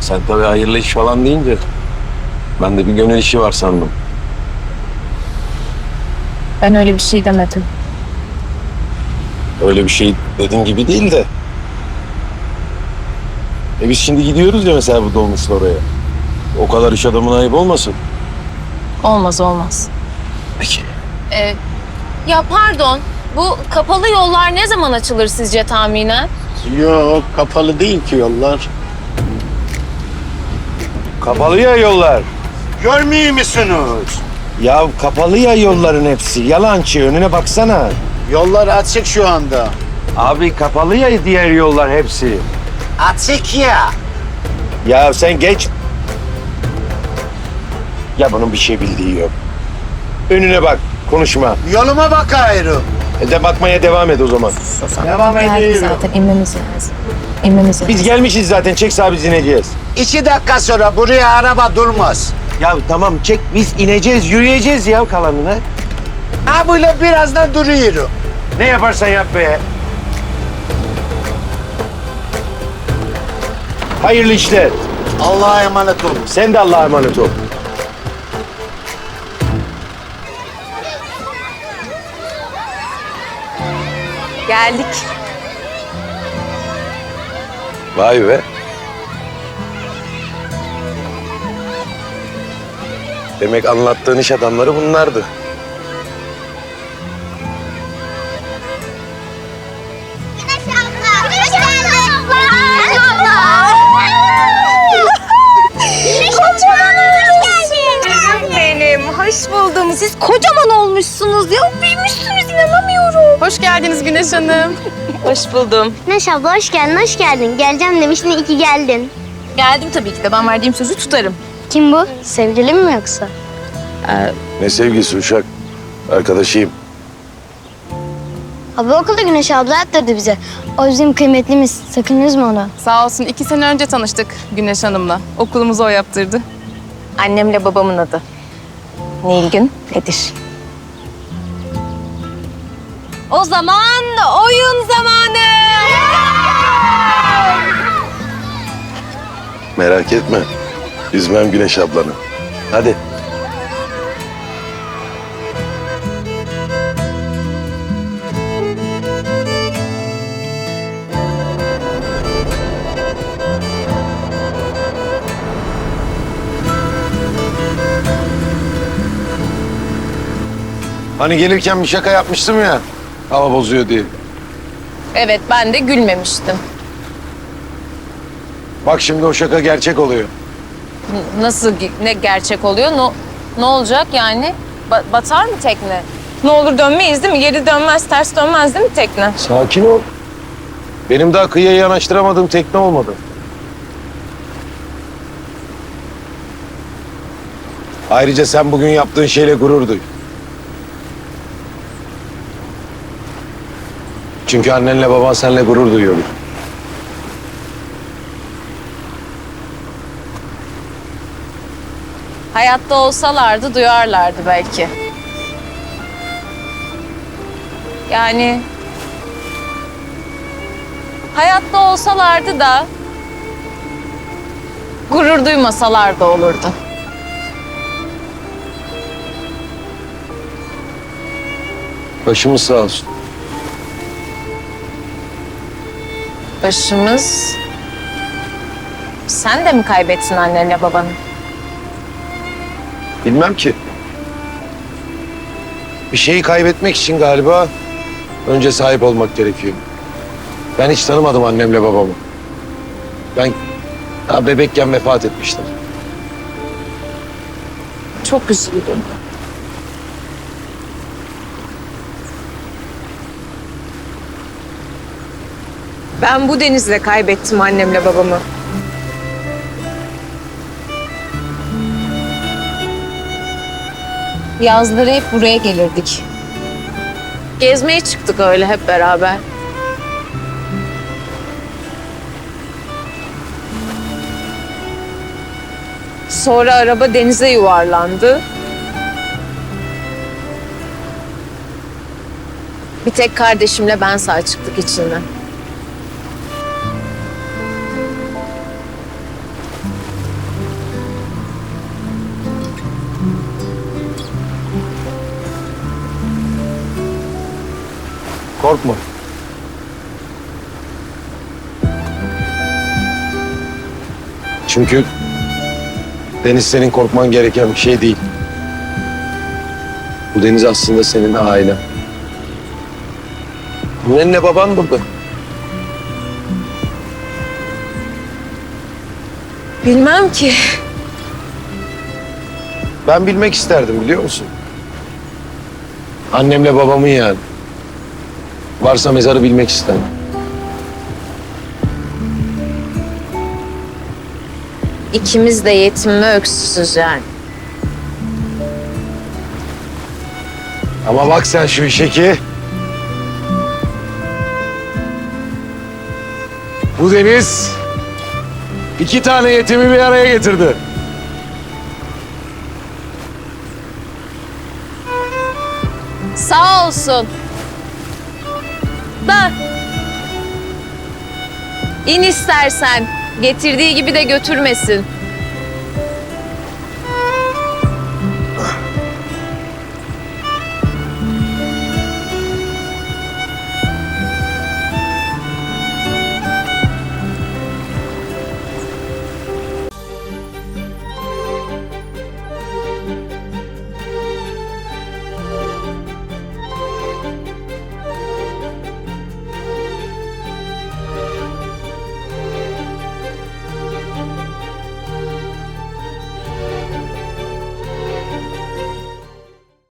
Sen tabii hayırlı iş falan deyince ben de bir gönül işi var sandım. Ben öyle bir şey demedim. Öyle bir şey dediğin gibi değil de. E biz şimdi gidiyoruz ya mesela bu dolmuşla oraya. O kadar iş adamına ayıp olmasın. Olmaz olmaz. Peki. Ee, ya pardon, bu kapalı yollar ne zaman açılır sizce tahminen? Yok kapalı değil ki yollar. Kapalı ya yollar. Görmüyor musunuz? Ya kapalı ya yolların hepsi. Yalancı önüne baksana. Yollar açık şu anda. Abi kapalı ya diğer yollar hepsi. Açık ya. Ya sen geç. Ya bunun bir şey bildiği yok. Önüne bak, konuşma. Yoluma bak ayrı. E de bakmaya devam et o zaman. Devam ediyorum. zaten inmemiz lazım. İnmemiz lazım. Biz gelmişiz zaten, çek sağa biz ineceğiz. İki dakika sonra buraya araba durmaz. Ya tamam çek, biz ineceğiz, yürüyeceğiz ya kalanını. Ha böyle birazdan duruyorum. Ne yaparsan yap be. Hayırlı işler. Allah'a emanet olun. Sen de Allah'a emanet ol. Geldik. Vay be. Demek anlattığın iş adamları bunlardı. Benim, hoş buldum. Siz kocaman olmuşsunuz ya. Büyümüşsünüz, inanamıyorum. Hoş geldiniz Güneş Hanım. Hoş buldum. Neş abla hoş geldin, hoş geldin. Geleceğim demiştin, iyi ki geldin. Geldim tabii ki de. Ben verdiğim sözü tutarım. Kim bu? Sevgilin mi yoksa? Ne sevgisi uşak. Arkadaşıyım. Abi okulda Güneş abla yaptırdı bize. O bizim kıymetlimiz. Sakınız mı onu? Sağ olsun iki sene önce tanıştık Güneş Hanım'la. Okulumuzu o yaptırdı. Annemle babamın adı. Nilgün Nedir? O zaman oyun zamanı. Merak etme. Üzmem Güneş ablanı. Hadi. Hani gelirken bir şaka yapmıştım ya. Hava bozuyor diye. Evet, ben de gülmemiştim. Bak şimdi o şaka gerçek oluyor. Nasıl ne gerçek oluyor? Ne, ne olacak yani? Ba- batar mı tekne? Ne olur dönmeyiz değil mi? Geri dönmez, ters dönmez değil mi tekne? Sakin ol. Benim daha kıyıya yanaştıramadığım tekne olmadı. Ayrıca sen bugün yaptığın şeyle gurur duy. Çünkü annenle baban seninle gurur duyuyor. Hayatta olsalardı duyarlardı belki. Yani hayatta olsalardı da gurur duymasalar da olurdu. Başımız sağ olsun. Başımız... Sen de mi kaybettin annenle babanı? Bilmem ki. Bir şeyi kaybetmek için galiba önce sahip olmak gerekiyor. Ben hiç tanımadım annemle babamı. Ben daha bebekken vefat etmişler. Çok üzüldüm. Ben bu denizle kaybettim annemle babamı. Yazları hep buraya gelirdik. Gezmeye çıktık öyle hep beraber. Sonra araba denize yuvarlandı. Bir tek kardeşimle ben sağ çıktık içinden. Korkma. Çünkü deniz senin korkman gereken bir şey değil. Bu deniz aslında senin ailen. Annenle baban burada. Bilmem ki. Ben bilmek isterdim biliyor musun? Annemle babamın yani. Varsa mezarı bilmek isterdim. İkimiz de yetim ve öksüzüz yani. Ama bak sen şu işe ki... Bu deniz iki tane yetimi bir araya getirdi. Sağ olsun. Da. İn istersen. Getirdiği gibi de götürmesin.